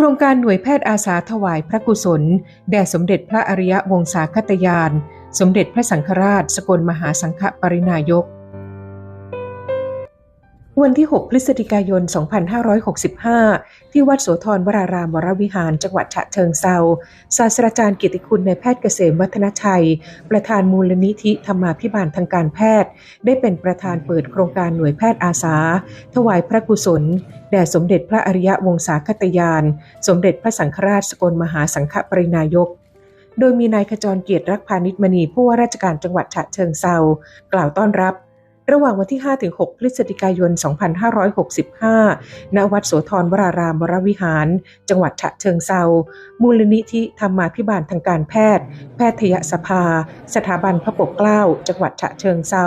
ครงการหน่วยแพทย์อาสาถวายพระกุศล แด่สมเด็จพระอริยวงศาคตยาน สมเด็จพระสังฆราช สกลมหาสังฆปรินายก วันที่ 6 พฤศจิกายน 2565 ที่วัดโสธรวรารามวรวิหาร จังหวัดฉะเชิงเซาศาสตราจารย์กียรติคุณในแพทย์เกษมวัฒนชัย ประธานมูลนิธิธรรมาภิบาลทางการแพทย์ ได้เป็นประธานเปิดโครงการหน่วยแพทย์อาสา ถวายพระกุศล แด่สมเด็จพระอริยวงศาคตยาน สมเด็จพระสังฆราชสกลมหาสังฆปรินายกโดยมีนายขจรเกียรติรักพานิชมณีผู้ว่าราชการจังหวัดฉะเชิงเซากล่าวต้อนรับ ระหว่างวันที่ 5-6 พฤศจิกายน 2565 ณ วัดโสธรวรารามวรวิหาร จังหวัดฉะเชิงเซา มูลนิธิธรรมาภิบาลทางการแพทย์ แพทยสภา สถาบันพระปกเกล้า จังหวัดฉะเชิงเซา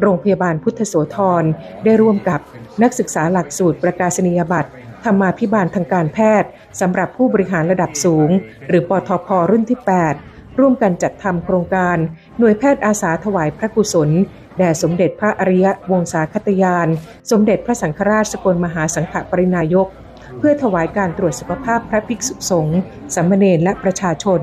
โรงพยาบาลพุทธโสธร ได้ร่วมกับนักศึกษาหลักสูตรประกาศนียบัตรธรรมาภิบาลทางการแพทย์สำหรับผู้บริหารระดับสูง หรือปทพรุ่นที่ 8 ร่วมกันจัดทำโครงการ หน่วยแพทย์อาสาถวายพระกุศล แด่สมเด็จพระอริยวงศาคตยาน สมเด็จพระสังฆราชสกลมหาสังฆปรินายก เพื่อถวายการตรวจสุขภาพพระภิกษุสงฆ์สามเณรและประชาชน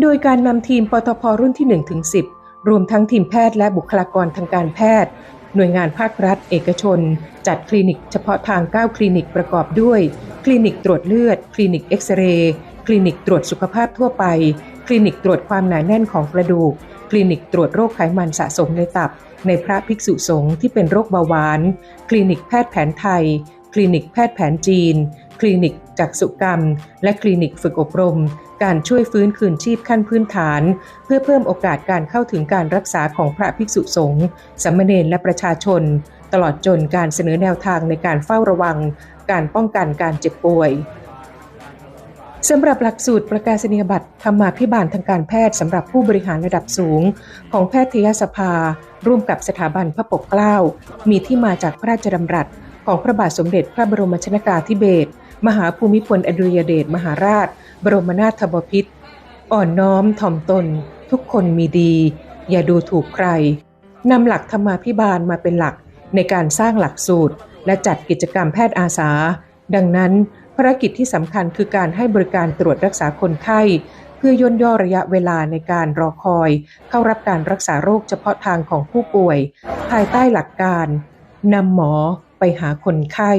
โดยการนำทีมปตพรุ่นที่1ถึง10รวมทั้งทีมแพทย์และบุคลากรทางการแพทย์ หน่วยงานภาครัฐ เอกชน จัดคลินิกเฉพาะทาง 9 คลินิกประกอบด้วย คลินิกตรวจเลือด คลินิกเอ็กซเรย์ คลินิกตรวจสุขภาพทั่วไป คลินิกตรวจความหนาแน่นของกระดูก คลินิกตรวจโรคไขมันสะสมในตับ ในพระภิกษุสงฆ์ที่เป็นโรคเบาหวาน คลินิกแพทย์แผนไทย คลินิกแพทย์แผนจีน คลินิกจักษุกรรม และคลินิกฝึกอบรม การช่วยฟื้นคืนชีพขั้นพื้นฐาน เพื่อเพิ่มโอกาสการเข้าถึงการรักษาของพระภิกษุสงฆ์สามเณรและประชาชน ตลอดจนการเสนอแนวทางในการเฝ้าระวัง การป้องกันการเจ็บป่วย สำหรับหลักสูตรประกาศนียบัตรธรรมาภิบาลทางการแพทย์สำหรับผู้บริหารระดับสูง ของแพทยสภา ร่วมกับสถาบันพระปกเกล้า มีที่มาจากพระราชดำรัส ของพระบาทสมเด็จพระบรมชนากาธิเบศรมหาภูมิพลอดุลยเดชมหาราช บรมนาถบพิตรอ่อนน้อมถ่อมตน ทุกคนมีดี อย่าดูถูกใครนำหลักธรรมาภิบาลมาเป็นหลักในการสร้างหลักสูตร และจัดกิจกรรมแพทย์อาสา ดังนั้น ภารกิจที่สำคัญคือการให้บริการตรวจรักษาคนไข้ เพื่อย่นย่อระยะเวลาในการรอคอย เข้ารับการรักษาโรคเฉพาะทางของผู้ป่วย ภายใต้หลักการนำหมอไปหาคนไข้